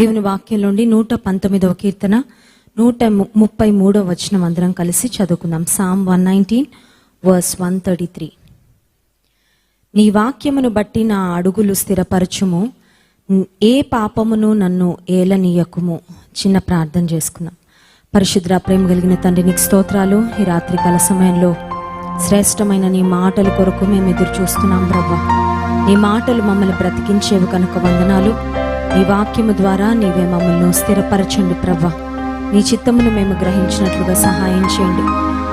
దేవుని వాక్యం నుండి నూట పంతొమ్మిదవ కీర్తన నూట ముప్పై మూడవ వచనం అందరం కలిసి చదువుకుందాం. Psalm one nineteen verse one thirty three. నీ వాక్యమును బట్టి నా అడుగులు స్థిరపరచుము. ఏ పాపమును నన్ను ఏలనీయకుము? చిన్న ప్రార్థన చేసుకున్నాం పరిశుద్ర ప్రేమ కలిగిన తండ్రి నీకు స్తోత్రాలు. ఈ రాత్రికాల సమయంలో శ్రేష్టమైన నీ మాటల కొరకు మేము ఎదురు చూస్తున్నాం ప్రభా. నీ మాటలు మమ్మల్ని బ్రతికించేవి కనుక వందనాలు. నీ వాక్యము ద్వారా నీవే మమ్మల్ని స్థిరపరచండి ప్రభా. నీ చిత్తమును మేము గ్రహించినట్లుగా సహాయం చేయండి.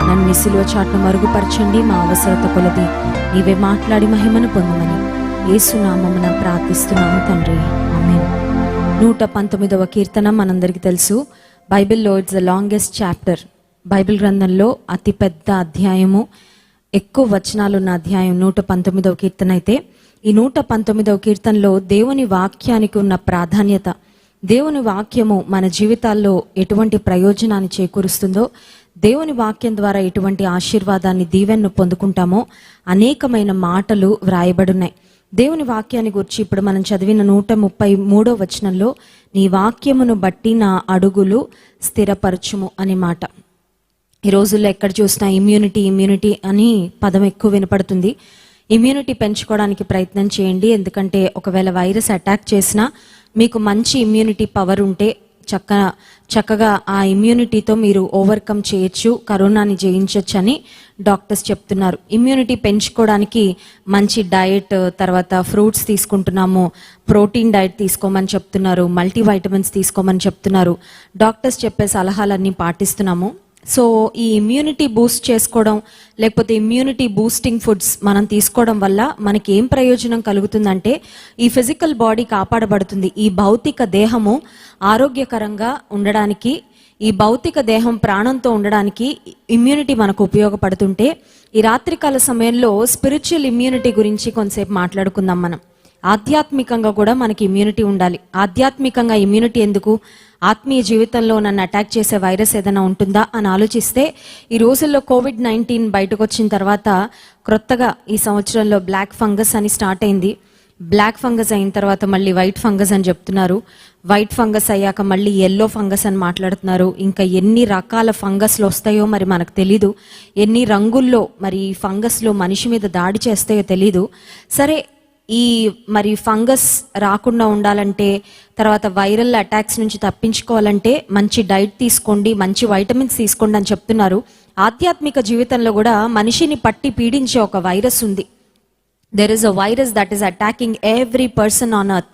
నన్ను సిలువ చాటును మరుగుపరచండి మా అవసరత కొలది. నీవే మాట్లాడి మహిమను పొందమని ఏసునామమున ప్రార్థిస్తున్నాము తండ్రి. నూట పంతొమ్మిదవ కీర్తన మనందరికీ తెలుసు. బైబిల్లో it's the longest chapter. Bible గ్రంథంలో అతి పెద్ద అధ్యాయము. ఎక్కువ వచనాలున్న అధ్యాయం నూట పంతొమ్మిదవ కీర్తన అయితే ఈ నూట పంతొమ్మిదవ కీర్తనలో దేవుని వాక్యానికి ఉన్న ప్రాధాన్యత దేవుని వాక్యము మన జీవితాల్లో ఎటువంటి ప్రయోజనాన్ని చేకూరుస్తుందో దేవుని వాక్యం ద్వారా ఎటువంటి ఆశీర్వాదాన్ని దీవెన్ను పొందుకుంటామో అనేకమైన మాటలు వ్రాయబడున్నాయి. దేవుని వాక్యాన్ని గురించి ఇప్పుడు మనం చదివిన నూట ముప్పై మూడో వచనంలో నీ వాక్యమును బట్టి నా అడుగులు స్థిరపరచుము అనే మాట. ఈ రోజుల్లో ఎక్కడ చూసినా ఇమ్యూనిటీ ఇమ్యూనిటీ అని పదం ఎక్కువ వినపడుతుంది. ఇమ్యూనిటీ పెంచుకోవడానికి ప్రయత్నం చేయండి. ఎందుకంటే ఒకవేళ వైరస్ అటాక్ చేసినా మీకు మంచి ఇమ్యూనిటీ పవర్ ఉంటే చక్క చక్కగా ఆ ఇమ్యూనిటీతో మీరు ఓవర్కమ్ చేయొచ్చు. కరోనాని జయించవచ్చు అని డాక్టర్స్ చెప్తున్నారు. ఇమ్యూనిటీ పెంచుకోవడానికి మంచి డయట్ తర్వాత ఫ్రూట్స్ తీసుకుంటున్నాము. ప్రోటీన్ డయట్ తీసుకోమని చెప్తున్నారు. మల్టీవైటమిన్స్ తీసుకోమని చెప్తున్నారు. డాక్టర్స్ చెప్పే సలహాలన్నీ పాటిస్తున్నాము. సో ఈ ఇమ్యూనిటీ బూస్ట్ చేసుకోవడం లేకపోతే ఇమ్యూనిటీ బూస్టింగ్ ఫుడ్స్ మనం తీసుకోవడం వల్ల మనకి ఏం ప్రయోజనం కలుగుతుందంటే ఈ ఫిజికల్ బాడీ కాపాడబడుతుంది. ఈ భౌతిక దేహము ఆరోగ్యకరంగా ఉండడానికి ఈ భౌతిక దేహం ప్రాణంతో ఉండడానికి ఇమ్యూనిటీ మనకు ఉపయోగపడుతుంటే ఈ రాత్రికాల సమయంలో స్పిరిచువల్ ఇమ్యూనిటీ గురించి కొంతసేపు మాట్లాడుకుందాం మనం. ఆధ్యాత్మికంగా కూడా మనకి ఇమ్యూనిటీ ఉండాలి. ఆధ్యాత్మికంగా ఇమ్యూనిటీ ఎందుకు? ఆత్మీయ జీవితంలో నన్ను అటాక్ చేసే వైరస్ ఏదైనా ఉంటుందా అని ఆలోచిస్తే ఈ రోజుల్లో కోవిడ్ నైన్టీన్ బయటకు వచ్చిన తర్వాత క్రొత్తగా ఈ సంవత్సరంలో బ్లాక్ ఫంగస్ అని స్టార్ట్ అయింది. బ్లాక్ ఫంగస్ అయిన తర్వాత మళ్ళీ వైట్ ఫంగస్ అని చెప్తున్నారు. వైట్ ఫంగస్ అయ్యాక మళ్ళీ ఎల్లో ఫంగస్ అని మాట్లాడుతున్నారు. ఇంకా ఎన్ని రకాల ఫంగస్లు వస్తాయో మరి మనకు తెలీదు. ఎన్ని రంగుల్లో మరి ఈ ఫంగస్లు మనిషి మీద దాడి చేస్తాయో తెలీదు. సరే ఈ మరి ఫంగస్ రాకుండా ఉండాలంటే తర్వాత వైరల్ అటాక్స్ నుంచి తప్పించుకోవాలంటే మంచి డైట్ తీసుకోండి మంచి వైటమిన్స్ తీసుకోండి అని చెప్తున్నారు. ఆధ్యాత్మిక జీవితంలో కూడా మనిషిని పట్టి పీడించే ఒక వైరస్ ఉంది. There is a virus that is attacking every person on earth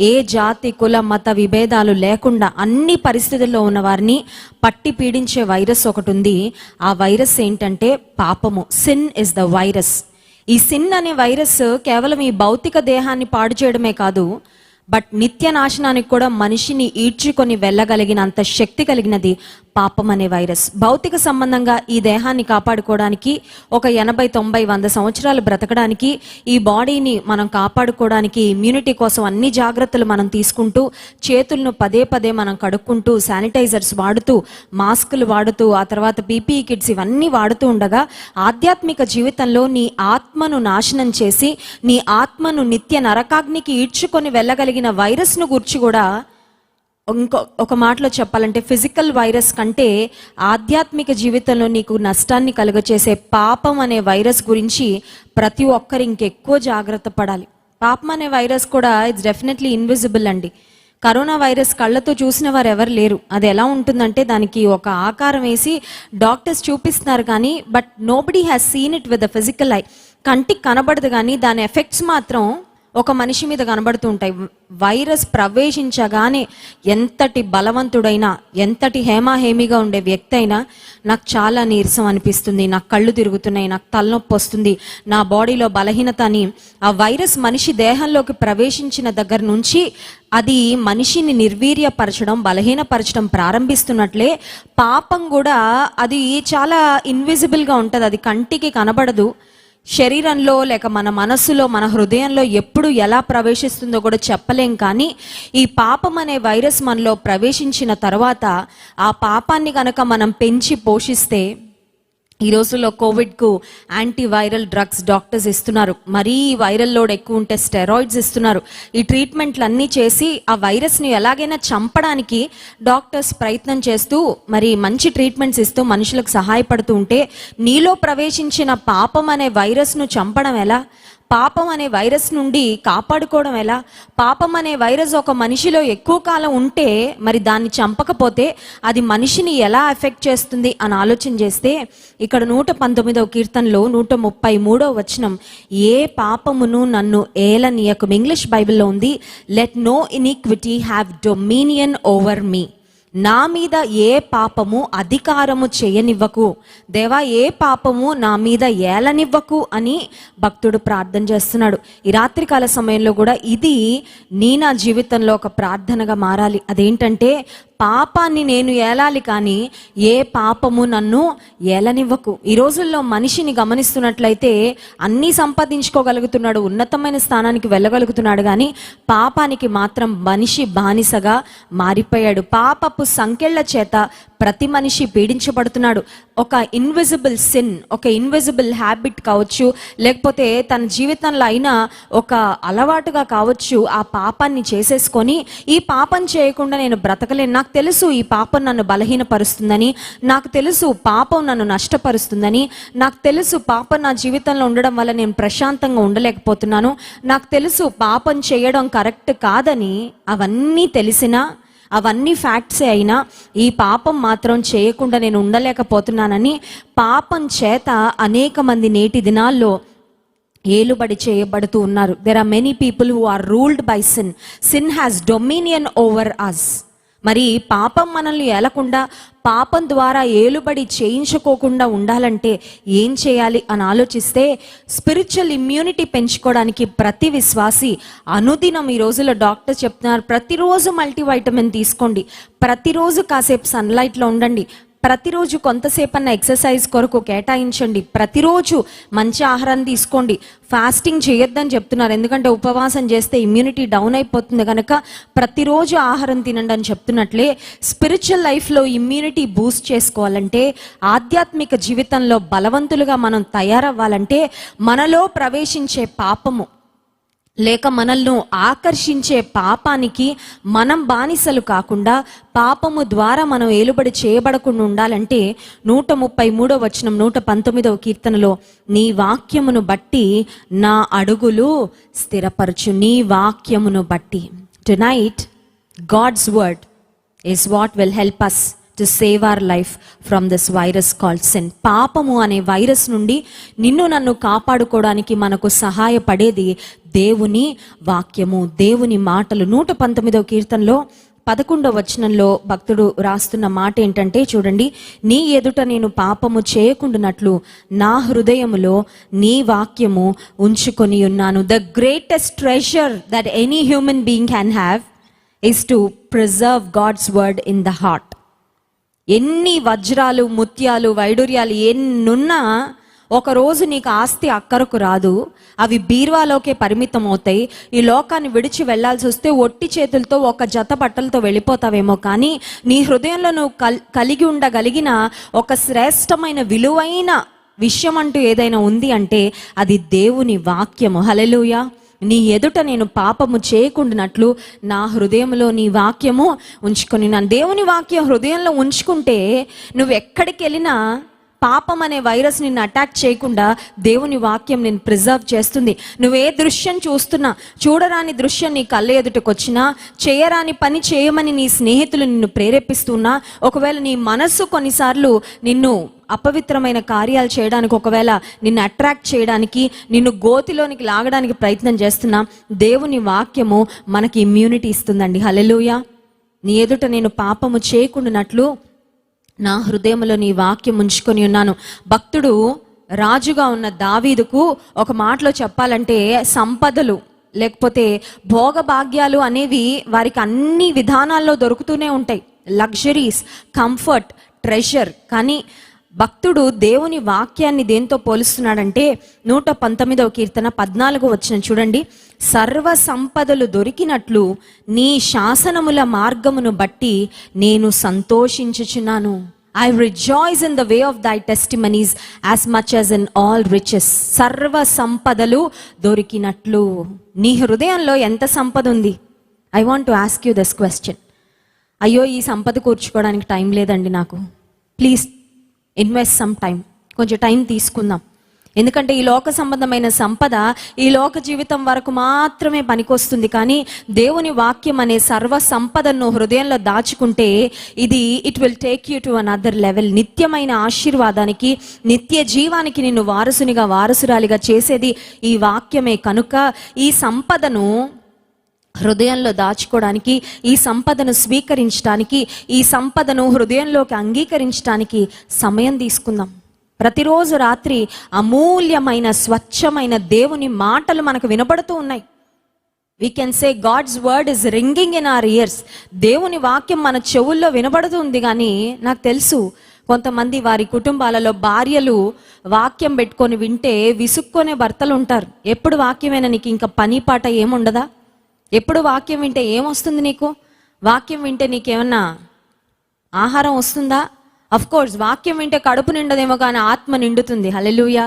ఏ జాతి కుల మత విభేదాలు లేకుండా అన్ని పరిస్థితుల్లో ఉన్న వారిని పట్టి పీడించే వైరస్ ఒకటి ఉంది. ఆ వైరస్ ఏంటంటే పాపము. సిన్ ఇస్ ద వైరస్ ఈ సిన్ అనే వైరస్ కేవలం ఈ భౌతిక దేహాన్ని పాడు చేయడమే కాదు బట్ నిత్య నాశనానికి కూడా మనిషిని ఈడ్చుకొని వెళ్ళగలిగినంత శక్తి కలిగినది పాపం అనే వైరస్ భౌతిక సంబంధంగా ఈ దేహాన్ని కాపాడుకోవడానికి ఒక ఎనభై తొంభై వంద సంవత్సరాలు బ్రతకడానికి ఈ బాడీని మనం కాపాడుకోవడానికి ఇమ్యూనిటీ కోసం అన్ని జాగ్రత్తలు మనం తీసుకుంటూ చేతులను పదే పదే మనం కడుక్కుంటూ శానిటైజర్స్ వాడుతూ మాస్కులు వాడుతూ ఆ తర్వాత పీపీఈ కిట్స్ ఇవన్నీ వాడుతూ ఉండగా ఆధ్యాత్మిక జీవితంలో నీ ఆత్మను నాశనం చేసి నీ ఆత్మను నిత్య నరకాగ్నికి ఈడ్చుకొని వెళ్ళగలిగిన వైరస్ను గురించి కూడా ఇంకో ఒక మాటలో చెప్పాలంటే ఫిజికల్ వైరస్ కంటే ఆధ్యాత్మిక జీవితంలో నీకు నష్టాన్ని కలుగచేసే పాపం అనే వైరస్ గురించి ప్రతి ఒక్కరు ఇంకెక్కువ జాగ్రత్త పడాలి. పాపం అనే వైరస్ కూడా ఇట్స్ డెఫినెట్లీ ఇన్విజిబుల్ అండి. కరోనా వైరస్ కళ్ళతో చూసిన వారు ఎవరు లేరు. అది ఎలా ఉంటుందంటే దానికి ఒక ఆకారం వేసి డాక్టర్స్ చూపిస్తున్నారు కానీ but nobody has seen it with the physical eye. కంటికి కనబడదు కానీ దాని ఎఫెక్ట్స్ మాత్రం ఒక మనిషి మీద కనబడుతూ ఉంటాయి. వైరస్ ప్రవేశించగానే ఎంతటి బలవంతుడైనా ఎంతటి హేమాహేమిగా ఉండే వ్యక్తి అయినా నాకు చాలా నీరసం అనిపిస్తుంది నాకు కళ్ళు తిరుగుతున్నాయి నాకు తలనొప్పి వస్తుంది నా బాడీలో బలహీనత అని. ఆ వైరస్ మనిషి దేహంలోకి ప్రవేశించిన దగ్గర నుంచి అది మనిషిని నిర్వీర్యపరచడం బలహీనపరచడం ప్రారంభిస్తున్నట్లే పాపం కూడా అది చాలా ఇన్విజిబుల్గా ఉంటుంది. అది కంటికి కనబడదు. శరీరంలో లేక మన మనస్సులో మన హృదయంలో ఎప్పుడు ఎలా ప్రవేశిస్తుందో కూడా చెప్పలేం కానీ ఈ పాపం అనే వైరస్ మనలో ప్రవేశించిన తర్వాత ఆ పాపాన్ని కనుక మనం పెంచి పోషిస్తే ఈ రోజుల్లో కోవిడ్కు యాంటీవైరల్ డ్రగ్స్ డాక్టర్స్ ఇస్తున్నారు. మరీ వైరల్ లోడ్ ఎక్కువ ఉంటే స్టెరాయిడ్స్ ఇస్తున్నారు. ఈ ట్రీట్మెంట్లు అన్నీ చేసి ఆ వైరస్ని ఎలాగైనా చంపడానికి డాక్టర్స్ ప్రయత్నం చేస్తూ మరి మంచి ట్రీట్మెంట్స్ ఇస్తూ మనుషులకు సహాయపడుతూ ఉంటే నీలో ప్రవేశించిన పాపం అనే వైరస్ను చంపడం ఎలా? పాపం అనే వైరస్ నుండి కాపాడుకోవడం ఎలా? పాపం అనే వైరస్ ఒక మనిషిలో ఎక్కువ కాలం ఉంటే మరి దాన్ని చంపకపోతే అది మనిషిని ఎలా ఎఫెక్ట్ చేస్తుంది అని ఆలోచన చేస్తే ఇక్కడ నూట పంతొమ్మిదవ కీర్తనలో నూట ముప్పై మూడవ వచనం ఏ పాపమును నన్ను ఏలనీయకం. ఇంగ్లీష్ బైబిల్లో ఉంది let no iniquity have dominion over me నా మీద ఏ పాపము అధికారము చేయనివ్వకు. దేవా ఏ పాపము నా మీద ఏలనివ్వకు అని భక్తుడు ప్రార్థన చేస్తున్నాడు. ఈ రాత్రికాల సమయంలో కూడా ఇది నీ నా జీవితంలో ఒక ప్రార్థనగా మారాలి. అదేంటంటే పాపాన్ని నేను ఏలాలి కానీ ఏ పాపము నన్ను ఏలనివ్వకు. ఈ రోజుల్లో మనిషిని గమనిస్తున్నట్లయితే అన్నీ సంపాదించుకోగలుగుతున్నాడు ఉన్నతమైన స్థానానికి వెళ్ళగలుగుతున్నాడు కానీ పాపానికి మాత్రం మనిషి బానిసగా మారిపోయాడు. పాపపు సంకెళ్ళ చేత ప్రతి మనిషి పీడించబడుతున్నాడు. ఒక ఇన్విజిబుల్ సిన్ ఒక ఇన్విజిబుల్ హ్యాబిట్ కావచ్చు లేకపోతే తన జీవితంలో అయినా ఒక అలవాటుగా కావచ్చు ఆ పాపాన్ని చేసేసుకొని ఈ పాపం చేయకుండా నేను బ్రతకలేను. నాకు తెలుసు ఈ పాపం నన్ను బలహీనపరుస్తుందని నాకు తెలుసు పాపం నన్ను నష్టపరుస్తుందని నాకు తెలుసు పాపం నా జీవితంలో ఉండడం వల్ల నేను ప్రశాంతంగా ఉండలేకపోతున్నాను. నాకు తెలుసు పాపం చేయడం కరెక్ట్ కాదని అవన్నీ తెలిసినా అవన్నీ ఫ్యాక్ట్సే అయినా ఈ పాపం మాత్రం చేయకుండా నేను ఉండలేకపోతున్నానని పాపం చేత అనేక మంది నేటి దినాల్లో ఏలుబడి చేయబడుతూ ఉన్నారు. There are many people who are ruled by sin sin has dominion over us మరి పాపం మనల్ని ఏలకుండా పాపం ద్వారా ఏలుబడి చేయించుకోకుండా ఉండాలంటే ఏం చేయాలి అని ఆలోచిస్తే స్పిరిచువల్ ఇమ్యూనిటీ పెంచుకోవడానికి ప్రతి విశ్వాసి అనుదినం ఈ రోజుల్లో డాక్టర్ చెప్తున్నారు ప్రతిరోజు మల్టీవైటమిన్ తీసుకోండి ప్రతిరోజు కాసేపు సన్లైట్లో ఉండండి ప్రతిరోజు కొంతసేపన్న ఎక్సర్సైజ్ కొరకు కేటాయించండి. ప్రతిరోజు మంచి ఆహారం తీసుకోండి. ఫాస్టింగ్ చేయొద్దని చెప్తున్నారు. ఎందుకంటే ఉపవాసం చేస్తే ఇమ్యూనిటీ డౌన్ అయిపోతుంది కనుక ప్రతిరోజు ఆహారం తినండి అని చెప్తున్నట్లే స్పిరిచువల్ లైఫ్లో ఇమ్యూనిటీ బూస్ట్ చేసుకోవాలంటే ఆధ్యాత్మిక జీవితంలో బలవంతులుగా మనం తయారవ్వాలంటే మనలో ప్రవేశించే పాపము లేక మనల్ని ఆకర్షించే పాపానికి మనం బానిసలు కాకుండా పాపము ద్వారా మనం ఏలుబడి చేయబడకుండా ఉండాలంటే నూట ముప్పై మూడో వచనం నూట పంతొమ్మిదవ కీర్తనలో నీ వాక్యమును బట్టి నా అడుగులు స్థిరపరచు నీ వాక్యమును బట్టి. Tonight God's word is what will help us to save our life from this virus called sin పాపము అనే వైరస్ నుండి నిన్ను నన్ను కాపాడుకోవడానికి మనకు సహాయపడేది దేవుని వాక్యము దేవుని మాటలు. నూట పంతొమ్మిదవ కీర్తనలో పదకొండవ వచనంలో భక్తుడు రాస్తున్న మాట ఏంటంటే చూడండి నీ ఎదుట నేను పాపము చేయకుండానట్లు నా హృదయములో నీ వాక్యము ఉంచుకొని ఉన్నాను. The greatest treasure that any human being can have is to preserve God's word in the heart ఎన్ని వజ్రాలు ముత్యాలు వైడూర్యాలు ఎన్నున్నా ఒక రోజు నీకు ఆస్తి అక్కరకు రాదు. అవి బీర్వాలోకే పరిమితం అవుతాయి. ఈ లోకాన్ని విడిచి వెళ్ళాల్సి వస్తే ఒట్టి చేతులతో ఒక జత బట్టలతో వెళ్ళిపోతావేమో కానీ నీ హృదయంలో నువ్వు కలిగి ఉండగలిగిన ఒక శ్రేష్టమైన విలువైన విషయం అంటూ ఏదైనా ఉంది అంటే అది దేవుని వాక్యము. హలెలుయా నీ ఎదుట నేను పాపము చేయకుండానట్లు నా హృదయంలో నీ వాక్యము ఉంచుకొని నా దేవుని వాక్యం హృదయంలో ఉంచుకుంటే నువ్వు ఎక్కడికి వెళ్ళినా పాపం అనే వైరస్ నిన్ను అటాక్ చేయకుండా దేవుని వాక్యం నేను ప్రిజర్వ్ చేస్తుంది. నువ్వు ఏ దృశ్యం చూస్తున్నా చూడరాని దృశ్యం నీ కళ్ళ ఎదుటకొచ్చినా చేయరాని పని చేయమని నీ స్నేహితులు నిన్ను ప్రేరేపిస్తున్నా ఒకవేళ నీ మనస్సు కొన్నిసార్లు నిన్ను అపవిత్రమైన కార్యాలు చేయడానికి ఒకవేళ నిన్ను అట్రాక్ట్ చేయడానికి నిన్ను గోతిలోనికి లాగడానికి ప్రయత్నం చేస్తున్నా దేవుని వాక్యము మనకి ఇమ్యూనిటీ ఇస్తుందండి. హలెలుయ నీ ఎదుట నేను పాపము చేయకుండానట్లు నా హృదయంలో నీ వాక్యం ఉంచుకొని ఉన్నాను. భక్తుడు రాజుగా ఉన్న దావీదుకు ఒక మాటలో చెప్పాలంటే సంపదలు లేకపోతే భోగభాగ్యాలు అనేవి వారికి అన్ని విధానాల్లో దొరుకుతూనే ఉంటాయి. లగ్జరీస్ కంఫర్ట్ ట్రెషర్ కానీ భక్తుడు దేవుని వాక్యాన్ని దేంతో పోలుస్తున్నాడంటే నూట పంతొమ్మిదవ కీర్తన పద్నాలుగు వచ్చిన చూడండి. సర్వ సంపదలు దొరికినట్లు నీ శాసనముల మార్గమును బట్టి నేను సంతోషించుచున్నాను. I rejoice in the way of thy testimonies as much as in all riches సర్వ సంపదలు దొరికినట్లు. నీ హృదయంలో ఎంత సంపద ఉంది? I want to ask you this question అయ్యో ఈ సంపద కూర్చుకోవడానికి టైం లేదండి నాకు. ప్లీజ్ ఇన్వెస్ట్ సమ్ టైం కొంచెం టైం తీసుకుందాం. ఎందుకంటే ఈ లోక సంబంధమైన సంపద ఈ లోక జీవితం వరకు మాత్రమే పనికొస్తుంది. కానీ దేవుని వాక్యం అనే సర్వ సంపదను హృదయంలో దాచుకుంటే ఇది it will take you to another level నిత్యమైన ఆశీర్వాదానికి నిత్య జీవానికి నిన్ను వారసునిగా వారసురాలిగా చేసేది ఈ వాక్యమే కనుక ఈ సంపదను హృదయంలో దాచుకోవడానికి ఈ సంపదను స్వీకరించడానికి ఈ సంపదను హృదయంలోకి అంగీకరించడానికి సమయం తీసుకుందాం. ప్రతిరోజు రాత్రి అమూల్యమైన స్వచ్ఛమైన దేవుని మాటలు మనకు వినబడుతూ ఉన్నాయి. We can say God's word is ringing in our ears దేవుని వాక్యం మన చెవుల్లో వినబడుతుంది కానీ నాకు తెలుసు కొంతమంది వారి కుటుంబాలలో భార్యలు వాక్యం పెట్టుకొని వింటే విసుక్కొనే భర్తలు ఉంటారు. ఎప్పుడు వాక్యమైనా నీకు? ఇంకా పని పాట ఏముండదా? ఎప్పుడు వాక్యం వింటే ఏమొస్తుంది నీకు? వాక్యం వింటే నీకేమన్నా ఆహారం వస్తుందా? అఫ్ కోర్స్ వాక్యం వింటే కడుపు నిండదేమో కానీ ఆత్మ నిండుతుంది. హలెలుయ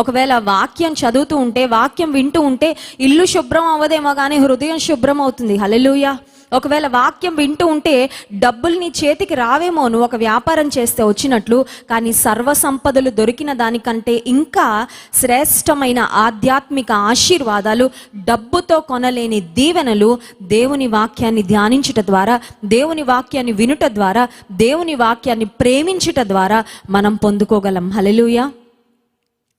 ఒకవేళ వాక్యం చదువుతూ ఉంటే వాక్యం వింటూ ఉంటే ఇల్లు శుభ్రం అవ్వదేమో కానీ హృదయం శుభ్రం అవుతుంది. హలెలుయా ఒకవేళ వాక్యం వింటూ ఉంటే డబ్బులు నీ చేతికి రావేమో నువ్వు ఒక వ్యాపారం చేస్తే వచ్చినట్లు కానీ సర్వ సంపదలు దొరికిన దానికంటే ఇంకా శ్రేష్టమైన ఆధ్యాత్మిక ఆశీర్వాదాలు డబ్బుతో కొనలేని దీవెనలు దేవుని వాక్యాన్ని ధ్యానించుట ద్వారా దేవుని వాక్యాన్ని వినుట ద్వారా దేవుని వాక్యాన్ని ప్రేమించుట ద్వారా మనం పొందుకోగలం. హలెలుయా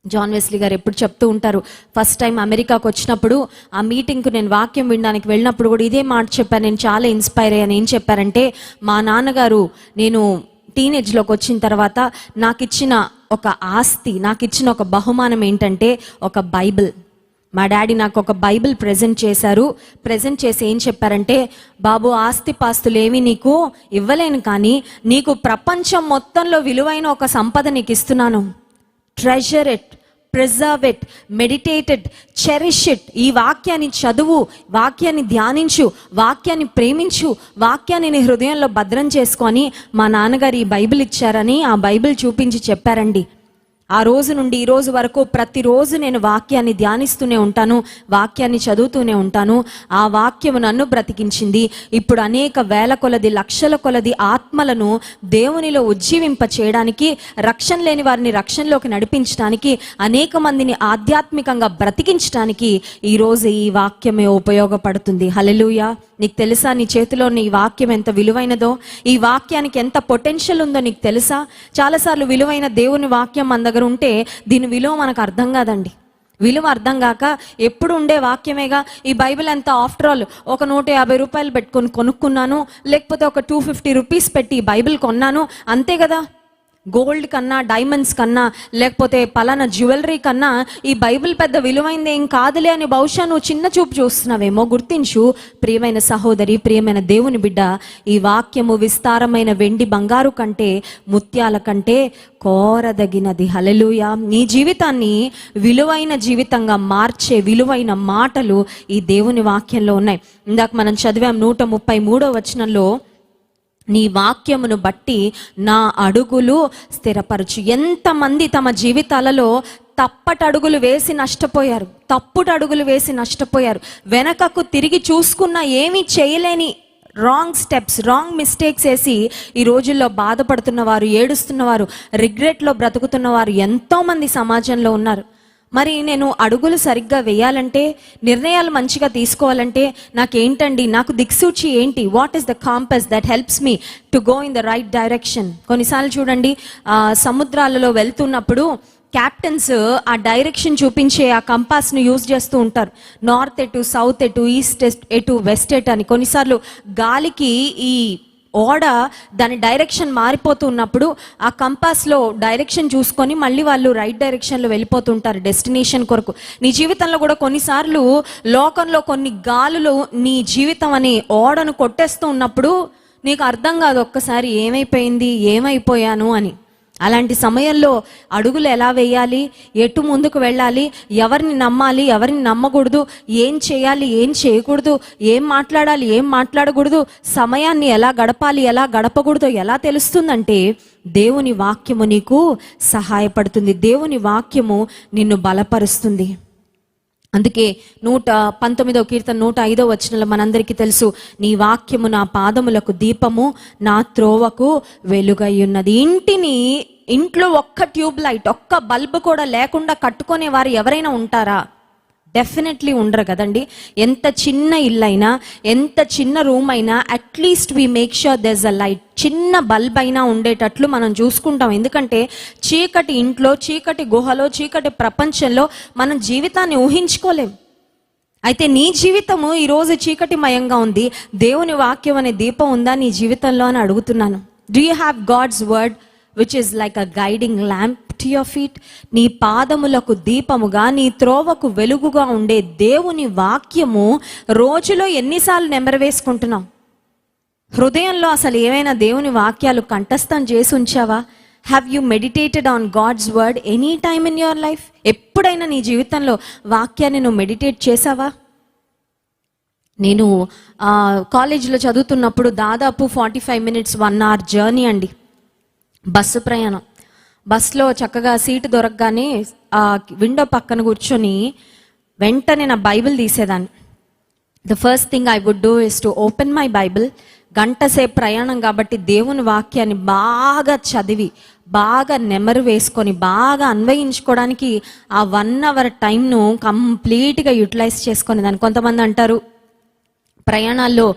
జాన్ వెస్లీ గారు ఎప్పుడు చెప్తూ ఉంటారు ఫస్ట్ టైం అమెరికాకు వచ్చినప్పుడు ఆ మీటింగ్కు నేను వాక్యం వినడానికి వెళ్ళినప్పుడు కూడా ఇదే మాట చెప్పాను నేను చాలా ఇన్స్పైర్ అయ్యాను. ఏం చెప్పారంటే మా నాన్నగారు నేను టీనేజ్లోకి వచ్చిన తర్వాత నాకు ఇచ్చిన ఒక ఆస్తి నాకు ఇచ్చిన ఒక బహుమానం ఏంటంటే ఒక బైబిల్. మా డాడీ నాకు ఒక బైబిల్ ప్రజెంట్ చేశారు. ప్రజెంట్ చేసి ఏం చెప్పారంటే బాబు ఆస్తి పాస్తులు ఏమి నీకు ఇవ్వలేను కానీ నీకు ప్రపంచం మొత్తంలో విలువైన ఒక సంపద నీకు ఇస్తున్నాను treasure it preserve it meditated cherish it ఈ వాక్యాన్ని చదువు వాక్యాన్ని ధ్యానించు వాక్యాన్ని ప్రేమించు వాక్యాన్ని నీ హృదయంలో భద్రం చేసుకొని మా నాన్నగారు ఈ బైబిల్ ఇచ్చారని ఆ బైబిల్ చూపించి చెప్పారండి. ఆ రోజు నుండి ఈ రోజు వరకు ప్రతిరోజు నేను వాక్యాన్ని ధ్యానిస్తూనే ఉంటాను వాక్యాన్ని చదువుతూనే ఉంటాను. ఆ వాక్యము నన్ను బ్రతికించింది. ఇప్పుడు అనేక వేల కొలది లక్షల కొలది ఆత్మలను దేవునిలో ఉజ్జీవింప చేయడానికి రక్షణ లేని వారిని రక్షణలోకి నడిపించడానికి అనేక మందిని ఆధ్యాత్మికంగా బ్రతికించడానికి ఈరోజు ఈ వాక్యమే ఉపయోగపడుతుంది. హలెలుయా నీకు తెలుసా నీ చేతిలో నీ వాక్యం ఎంత విలువైనదో? ఈ వాక్యానికి ఎంత పొటెన్షియల్ ఉందో నీకు తెలుసా? చాలాసార్లు విలువైన దేవుని వాక్యం మన దగ్గర ఉంటే దీని విలువ మనకు అర్థం కాదండి. విలువ అర్థం కాక ఎప్పుడు ఉండే వాక్యమేగా? ఈ బైబిల్ అంతా ఆఫ్టర్ ఆల్ ఒక నూట యాభై రూపాయలు పెట్టుకొని కొనుక్కున్నాను లేకపోతే ఒక టూ ఫిఫ్టీ రూపీస్ పెట్టి ఈ బైబిల్ కొన్నాను అంతే కదా? గోల్డ్ కన్నా డైమండ్స్ కన్నా లేకపోతే పలానా జ్యువెలరీ కన్నా ఈ బైబిల్ పెద్ద విలువైంది ఏం కాదులే అని బహుశా నువ్వు చిన్న చూపు చూస్తున్నావేమో గుర్తించు. ప్రియమైన సహోదరి ప్రియమైన దేవుని బిడ్డ ఈ వాక్యము విస్తారమైన వెండి బంగారు కంటే ముత్యాల కంటే కోరదగినది. హలెలుయ నీ జీవితాన్ని విలువైన జీవితంగా మార్చే విలువైన మాటలు ఈ దేవుని వాక్యంలో ఉన్నాయి. ఇందాక మనం చదివాం నూట ముప్పై మూడో వచనంలో నీ వాక్యమును బట్టి నా అడుగులు స్థిరపరచు. ఎంతమంది తమ జీవితాలలో తప్పటడుగులు వేసి నష్టపోయారు తప్పుడు అడుగులు వేసి నష్టపోయారు. వెనకకు తిరిగి చూసుకున్న ఏమీ చేయలేని రాంగ్ స్టెప్స్ రాంగ్ మిస్టేక్స్ వేసి ఈ రోజుల్లో బాధపడుతున్నవారు ఏడుస్తున్నవారు ఏడుస్తున్న వారు రిగ్రెట్లో బ్రతుకుతున్న వారు ఎంతోమంది సమాజంలో ఉన్నారు. మరి నేను అడుగులు సరిగ్గా వేయాలంటే నిర్ణయాలు మంచిగా తీసుకోవాలంటే నాకేంటండి నాకు దిక్సూచి ఏంటి? What is the compass that helps me to go in the right direction కొన్నిసార్లు చూడండి సముద్రాలలో వెళ్తున్నప్పుడు క్యాప్టెన్స్ ఆ డైరెక్షన్ చూపించే ఆ కంపాస్ను యూజ్ చేస్తూ ఉంటారు. నార్త్ ఎటు సౌత్ ఎటు ఈస్ట్ ఎటు వెస్ట్ ఎటు అని. కొన్నిసార్లు గాలికి ఈ ఓడ దాని డైరెక్షన్ మారిపోతూ ఉన్నప్పుడు ఆ కంపాస్లో డైరెక్షన్ చూసుకొని మళ్ళీ వాళ్ళు రైట్ డైరెక్షన్లో వెళ్ళిపోతుంటారు డెస్టినేషన్ కొరకు. నీ జీవితంలో కూడా కొన్నిసార్లు లోకంలో కొన్ని గాలులు నీ జీవితం అనే ఓడను కొట్టేస్తూ ఉన్నప్పుడు నీకు అర్థం కాదు ఒక్కసారి ఏమైపోయింది ఏమైపోయాను అని. అలాంటి సమయంలో అడుగులు ఎలా వేయాలి? ఎటు ముందుకు వెళ్ళాలి? ఎవరిని నమ్మాలి? ఎవరిని నమ్మకూడదు? ఏం చేయాలి? ఏం చేయకూడదు? ఏం మాట్లాడాలి? ఏం మాట్లాడకూడదు? సమయాన్ని ఎలా గడపాలి? ఎలా గడపకూడదో ఎలా తెలుస్తుందంటే దేవుని వాక్యము నీకు సహాయపడుతుంది. దేవుని వాక్యము నిన్ను బలపరుస్తుంది. అందుకే నూట పంతొమ్మిదవ కీర్తన నూట ఐదో వచనంలో మనందరికీ తెలుసు నీ వాక్యము నా పాదములకు దీపము నా త్రోవకు వెలుగై ఉన్నది ఇంటిని ఇంట్లో ఒక్క ట్యూబ్ లైట్ ఒక్క బల్బ్ కూడా లేకుండా కట్టుకునే వారు ఎవరైనా ఉంటారా? డెఫినెట్లీ ఉండరు కదండి. ఎంత చిన్న ఇల్లు అయినా ఎంత చిన్న రూమ్ అయినా at least we make sure there's a light చిన్న బల్బ్ అయినా ఉండేటట్లు మనం చూసుకుంటాం. ఎందుకంటే చీకటి ఇంట్లో చీకటి గుహలో చీకటి ప్రపంచంలో మనం జీవితాన్ని ఊహించుకోలేం. అయితే నీ జీవితము ఈరోజు చీకటిమయంగా ఉంది. దేవుని వాక్యం అనే దీపం ఉందా నీ జీవితంలో అని అడుగుతున్నాను. Do you have God's word which is like a guiding lamp to your feet నీ పాదములకు దీపముగా నీ త్రోవకు వెలుగుగా ఉండే దేవుని వాక్యము రోజులో ఎన్నిసార్లు నెమరవేసుకుంటున్నాం హృదయంలో అసలు ఏమైనా దేవుని వాక్యాలు కంఠస్థం చేసి ఉంచావా? Have you meditated on God's word any time in your life ఎప్పుడైనా నీ జీవితంలో వాక్యాన్ని నువ్వు మెడిటేట్ చేసావా? నేను కాలేజీలో చదువుతున్నప్పుడు దాదాపు forty five minutes one hour journey అండి. బస్సు ప్రయాణం. బస్సులో చక్కగా సీటు దొరకగానే ఆ విండో పక్కన కూర్చొని వెంటనే నా Bible తీసేదాన్ని. The first thing I would do is to open my Bible గంట సేపు ప్రయాణం కాబట్టి దేవుని వాక్యాన్ని బాగా చదివి బాగా నెమరు వేసుకొని బాగా అన్వయించుకోవడానికి ఆ వన్ అవర్ టైంను కంప్లీట్గా యూటిలైజ్ చేసుకొని దాన్ని కొంతమంది అంటారు. ప్రయాణాల్లో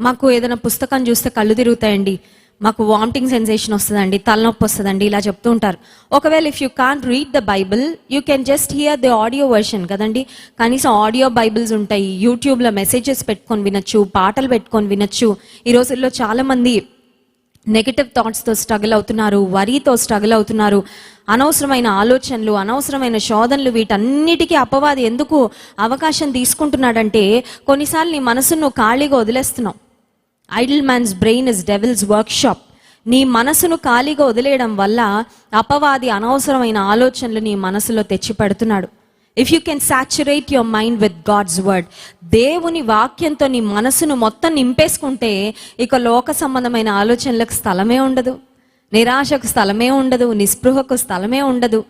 మాకు ఏదైనా పుస్తకం చూస్తే కళ్ళు తిరుగుతాయండి. మాకు వామిటింగ్ సెన్సేషన్ వస్తుందండి తలనొప్పి వస్తుందండి ఇలా చెప్తూ ఉంటారు. ఒకవేళ if you can't read the Bible you can just hear the audio version కదండి? కనీసం ఆడియో బైబిల్స్ ఉంటాయి యూట్యూబ్లో మెసేజెస్ పెట్టుకొని వినొచ్చు పాటలు పెట్టుకొని వినొచ్చు. ఈ రోజుల్లో చాలామంది నెగిటివ్ థాట్స్తో స్ట్రగుల్ అవుతున్నారు వరితో స్ట్రగుల్ అవుతున్నారు. అనవసరమైన ఆలోచనలు అనవసరమైన శోధనలు వీటన్నిటికీ అపవాది ఎందుకు అవకాశం తీసుకుంటున్నాడంటే కొన్నిసార్లు నీ మనసును ఖాళీగా వదిలేస్తున్నావు. Idle man's brain is devil's workshop నీ మనసును ఖాళీగా వదిలేయడం వల్ల అపవాది అనవసరమైన ఆలోచనలు నీ మనసులో తెచ్చి పెడుతున్నాడు if you can saturate your mind with God's word దేవుని వాక్యంతో నీ మనసును మొత్తం నింపేసుకుంటే ఇక లోక సంబంధమైన ఆలోచనలకు స్థలమే ఉండదు. నిరాశకు స్థలమే ఉండదు. నిస్పృహకు స్థలమే ఉండదు.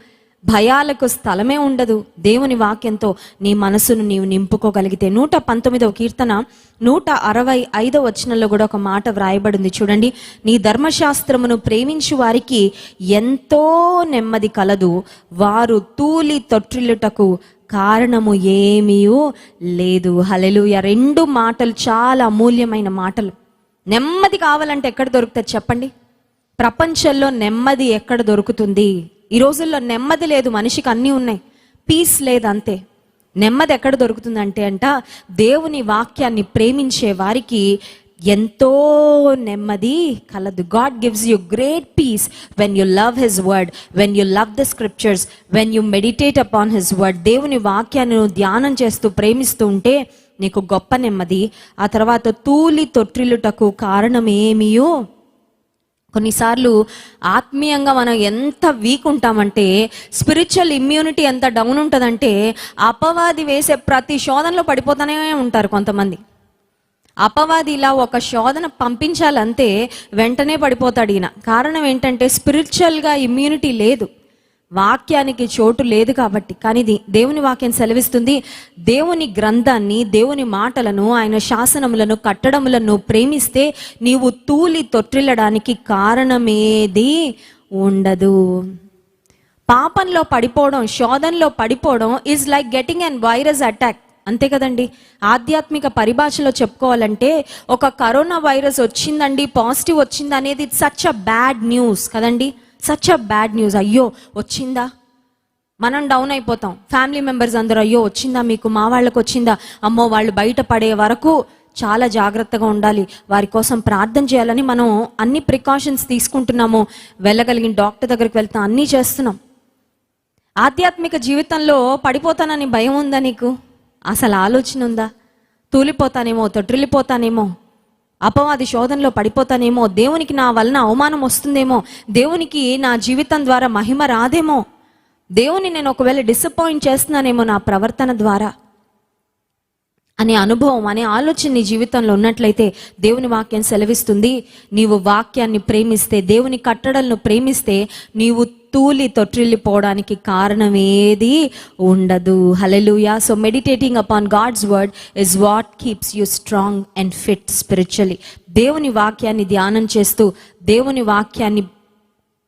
భయాలకు స్థలమే ఉండదు. దేవుని వాక్యంతో నీ మనసును నీవు నింపుకోగలిగితే నూట పంతొమ్మిదవ కీర్తన నూట అరవై ఐదవ వచనంలో కూడా ఒక మాట వ్రాయబడింది. చూడండి నీ ధర్మశాస్త్రమును ప్రేమించు వారికి ఎంతో నెమ్మది కలదు. వారు తూలి తొట్టిల్లుటకు కారణము ఏమీయూ లేదు. హలెలుయ రెండు మాటలు చాలా అమూల్యమైన మాటలు. నెమ్మది కావాలంటే ఎక్కడ దొరుకుతుంది చెప్పండి? ప్రపంచంలో నెమ్మది ఎక్కడ దొరుకుతుంది? ఈ రోజుల్లో నెమ్మది లేదు మనిషికి అన్నీ ఉన్నాయి. పీస్ లేదు అంతే. నెమ్మది ఎక్కడ దొరుకుతుంది అంటే అంట దేవుని వాక్యాన్ని ప్రేమించే వారికి ఎంతో నెమ్మది కలదు. God gives you great peace when you love his word when you love the scriptures when you meditate upon his word దేవుని వాక్యాన్ని ధ్యానం చేస్తూ ప్రేమిస్తూ ఉంటే నీకు గొప్ప నెమ్మది. ఆ తర్వాత తూలి తొట్టిల్లుటకు కారణమేమియో కొన్నిసార్లు ఆత్మీయంగా మనం ఎంత వీక్ ఉంటామంటే స్పిరిచువల్ ఇమ్యూనిటీ ఎంత డౌన్ ఉంటుందంటే అపవాది వేసే ప్రతి శోధనలో పడిపోతూనే ఉంటారు కొంతమంది. అపవాది ఇలా ఒక శోధన పంపించాలంతే వెంటనే పడిపోతాడు ఈయన. కారణం ఏంటంటే స్పిరిచువల్గా ఇమ్యూనిటీ లేదు. వాక్యానికి చోటు లేదు కాబట్టి. కానీ ఇది దేవుని వాక్యం సెలవిస్తుంది దేవుని గ్రంథాన్ని దేవుని మాటలను ఆయన శాసనములను కట్టడములను ప్రేమిస్తే నీవు తూలి తొట్టిల్లడానికి కారణమేది ఉండదు. పాపంలో పడిపోవడం శోధనలో పడిపోవడం is like getting and virus attack అంతే కదండి? ఆధ్యాత్మిక పరిభాషలో చెప్పుకోవాలంటే ఒక కరోనా వైరస్ వచ్చిందండి పాజిటివ్ వచ్చింది అనేది సచ్ అ బ్యాడ్ న్యూస్ కదండి? సచ్ అ బ్యాడ్ న్యూస్ అయ్యో వచ్చిందా? మనం డౌన్ అయిపోతాం. ఫ్యామిలీ మెంబర్స్ అందరూ అయ్యో వచ్చిందా మీకు? మా వాళ్ళకి వచ్చిందా? అమ్మో వాళ్ళు బయట పడే వరకు చాలా జాగ్రత్తగా ఉండాలి. వారి కోసం ప్రార్థన చేయాలని మనం అన్ని ప్రికాషన్స్ తీసుకుంటున్నాము. వెళ్ళగలిగిన డాక్టర్ దగ్గరికి వెళ్తాం. అన్నీ చేస్తున్నాం. ఆధ్యాత్మిక జీవితంలో పడిపోతానని భయం ఉందా నీకు? అసలు ఆలోచన ఉందా? తూలిపోతానేమో తొట్టిల్లిపోతానేమో. అపవాది శోధనలో పడిపోతానేమో దేవునికి నా వలన అవమానం వస్తుందేమో దేవునికి నా జీవితం ద్వారా మహిమ రాదేమో దేవుని నేను ఒకవేళ డిసప్పాయింట్ చేస్తున్నానేమో నా ప్రవర్తన ద్వారా అనే అనుభవం అనే ఆలోచన నీ జీవితంలో ఉన్నట్లయితే దేవుని వాక్యం సెలవిస్తుంది. నీవు వాక్యాన్ని ప్రేమిస్తే దేవుని కట్టడలను ప్రేమిస్తే నీవు తూలి తొట్టిల్లిపోవడానికి కారణం ఏది ఉండదు. Hallelujah so meditating upon God's word is what keeps you strong and fit spiritually దేవుని వాక్యాన్ని ధ్యానం చేస్తూ దేవుని వాక్యాన్ని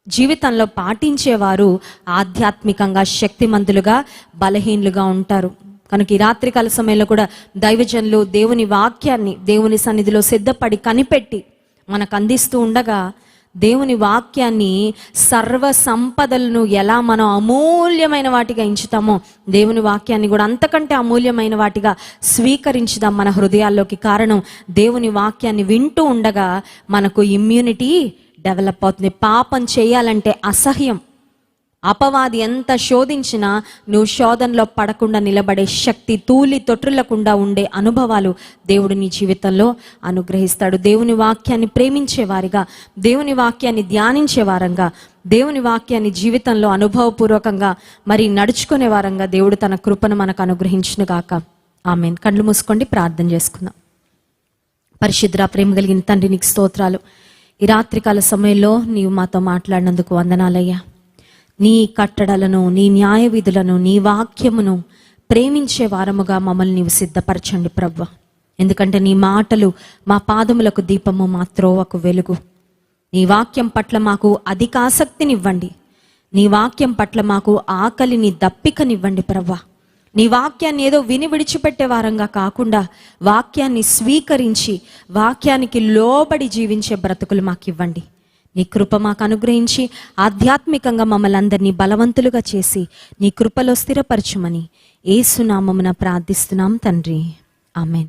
జీవితంలో పాటించేవారు ఆధ్యాత్మికంగా శక్తిమంతులుగా బలహీనులుగా ఉంటారు. కనుక ఈ రాత్రికాల సమయంలో కూడా దైవజనులు దేవుని వాక్యాన్ని దేవుని సన్నిధిలో సిద్ధపడి కనిపెట్టి మనకు అందిస్తూ ఉండగా దేవుని వాక్యాన్ని సర్వ సంపదలను ఎలా మనం అమూల్యమైన వాటిగా ఎంచుతామో దేవుని వాక్యాన్ని కూడా అంతకంటే అమూల్యమైన వాటిగా స్వీకరించుదాం మన హృదయాల్లోకి. కారణం దేవుని వాక్యాన్ని వింటూ ఉండగా మనకు ఇమ్యూనిటీ డెవలప్ అవుతుంది. పాపం చేయాలంటే అసహ్యం. అపవాది ఎంత శోధించినా నువ్వు శోధనలో పడకుండా నిలబడే శక్తి తూలి తొట్రులకుండా ఉండే అనుభవాలు దేవుడు నీ జీవితంలో అనుగ్రహిస్తాడు. దేవుని వాక్యాన్ని ప్రేమించే వారిగా దేవుని వాక్యాన్ని ధ్యానించే వారంగా దేవుని వాక్యాన్ని జీవితంలో అనుభవపూర్వకంగా మరి నడుచుకునే వారంగా దేవుడు తన కృపను మనకు అనుగ్రహించును గాక. ఆమెన్. కళ్ళు మూసుకోండి ప్రార్థన చేసుకుందాం. పరిశుద్ర ప్రేమ కలిగిన తండ్రి నీకు స్తోత్రాలు. ఈ రాత్రికాల సమయంలో నీవు మాతో మాట్లాడినందుకు వందనాలయ్యా. నీ కట్టడలను నీ న్యాయ విధులను నీ వాక్యమును ప్రేమించే వారముగా మమ్మల్ని నీవు సిద్ధపరచండి ప్రవ్వ. ఎందుకంటే నీ మాటలు మా పాదములకు దీపము మా త్రోవకు వెలుగు. నీ వాక్యం పట్ల మాకు అధిక ఆసక్తినివ్వండి. నీ వాక్యం పట్ల మాకు ఆకలిని దప్పికనివ్వండి ప్రవ్వ. నీ వాక్యాన్ని ఏదో విని విడిచిపెట్టే వారంగా కాకుండా వాక్యాన్ని స్వీకరించి వాక్యానికి లోబడి జీవించే బ్రతుకులు మాకు ఇవ్వండి నీ కృప మాకు అనుగ్రహించి ఆధ్యాత్మికంగా మమ్మల్ని అందరినీ బలవంతులుగా చేసి నీ కృపలో స్థిరపరచుమని ఏసునామమున ప్రార్థిస్తున్నాం తండ్రి. ఆమెన్.